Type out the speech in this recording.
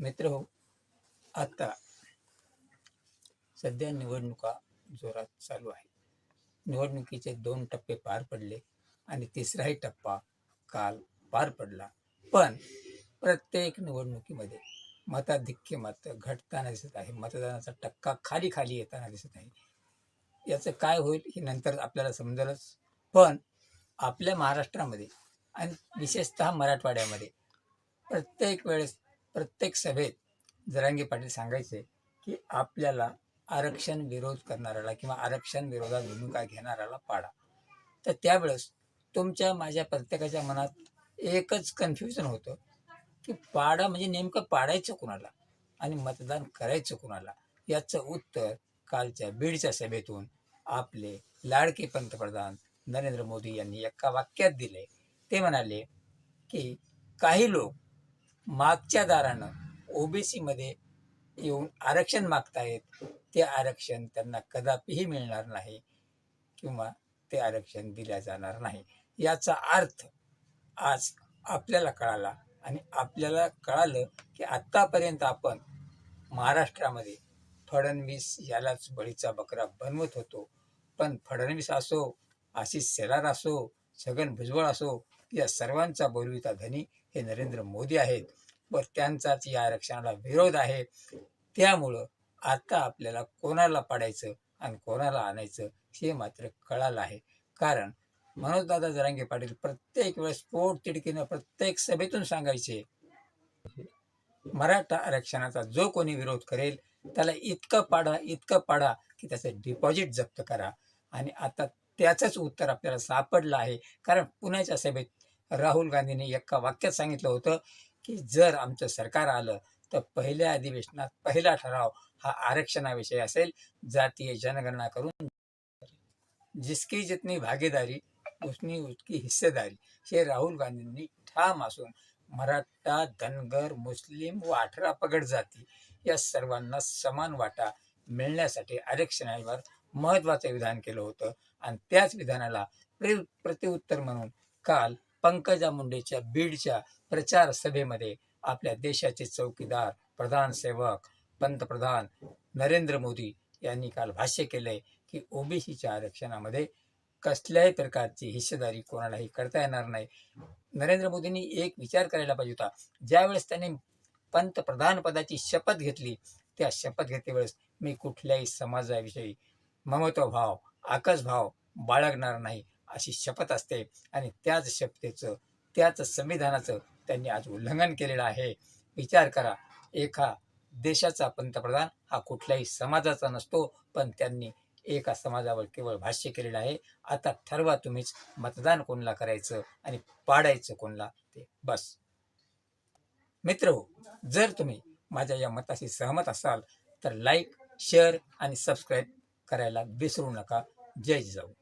मित्र हो आता सध्या निवडणुका जोरात चालू आहे निवडणुकीचे दोन टप्पे पार पडले आणि तिसराही टप्पा काल पार पडला. पण प्रत्येक निवडणुकीमध्ये मताधिक्य मत घटताना दिसत आहे. मतदानाचा टक्का खाली खाली येताना दिसत आहे. याचं काय होईल हे नंतर आपल्याला समजेलच. पण आपल्या महाराष्ट्रामध्ये आणि विशेषतः मराठवाड्यामध्ये प्रत्येक वेळेस प्रत्येक सभेत जरांगे पाटील सांगायचे की आपल्याला आरक्षण विरोध करणाऱ्याला किंवा आरक्षण विरोधात भूमिका घेणाऱ्याला पाडा. तर त्यावेळेस तुमच्या माझ्या प्रत्येकाच्या मनात एकच कन्फ्युजन होतं की पाडा म्हणजे नेमकं पाडायचं कुणाला आणि मतदान करायचं कुणाला? याचं उत्तर कालच्या बीडच्या सभेतून आपले लाडके पंतप्रधान नरेंद्र मोदी यांनी एका वाक्यात दिले. ते म्हणाले की काही लोक मागच्या दारानं ओबीसीमध्ये येऊन आरक्षण मागतायत ते आरक्षण त्यांना कदापिही मिळणार नाही किंवा ते आरक्षण दिल्या जाणार नाही. याचा अर्थ आज आपल्याला कळाला आणि आपल्याला कळालं की आत्तापर्यंत आपण महाराष्ट्रामध्ये फडणवीस यालाच बळीचा बकरा बनवत होतो. पण फडणवीस असो आशिष शेलार असो छगन भुजबळ असो या सर्वांचा बोलविता धनी हे नरेंद्र मोदी आहेत. व त्यांचाच या आरक्षणाला विरोध आहे. त्यामुळं आता आपल्याला कोणाला पाडायचं आणि कोणाला आणायचं हे मात्र कळालं आहे. कारण मनोजदादा जरांगे पाटील प्रत्येक वेळेस पोट तिडकीनं प्रत्येक सभेतून सांगायचे मराठा आरक्षणाचा जो कोणी विरोध करेल त्याला इतकं पाडा इतकं पाडा की त्याचं डिपॉझिट जप्त करा. आणि आता त्याचंच उत्तर आपल्याला सापडलं आहे. कारण पुण्याच्या सभेत राहुल गांधींनी एका वाक्यात सांगितलं होतं की जर आमचं सरकार आलं तर पहिल्या अधिवेशनात पहिला ठराव हा आरक्षणाविषयी असेल. जातीय जनगणना करून जिसकी जितनी भागीदारी उसनी उसकी हिस्सेदारी हे राहुल गांधींनी ठाम असून मराठा धनगर मुस्लिम व अठरा पगड जाती या सर्वांना समान वाटा मिळण्यासाठी आरक्षणावर महत्त्वाचं विधान केलं होतं. आणि त्याच विधानाला प्रे प्रत्युत्तर म्हणून काल पंकजा मुंडेच्या बीडच्या प्रचार सभेमध्ये आपल्या देशाचे चौकीदार प्रधान सेवक पंतप्रधान नरेंद्र मोदी यांनी काल भाष्य केलंय की ओबीसीच्या आरक्षणामध्ये कसल्याही प्रकारची हिस्सेदारी कोणालाही करता येणार नाही. नरेंद्र मोदींनी एक विचार करायला पाहिजे होता. ज्यावेळेस त्यांनी पंतप्रधान पदाची शपथ घेतली त्या शपथ घेतेवेळेस मी कुठल्याही समाजाविषयी ममत्वभाव आकसभाव बाळगणार नाही. अशी शपथ असते. आणि त्याच शपथेचं त्याच संविधानाचं त्यांनी आज उल्लंघन केलेलं आहे. विचार करा एका देशाचा पंतप्रधान हा कुठल्याही समाजाचा नसतो पण त्यांनी एका समाजावर केवळ भाष्य केलेलं आहे. आता ठरवा तुम्हीच मतदान कोणला करायचं आणि पाडायचं कोणला ते. बस. मित्र हो जर तुम्ही माझ्या या मताशी सहमत असाल तर लाईक शेअर आणि सबस्क्राईब करायला विसरू नका. जय जिजाऊ.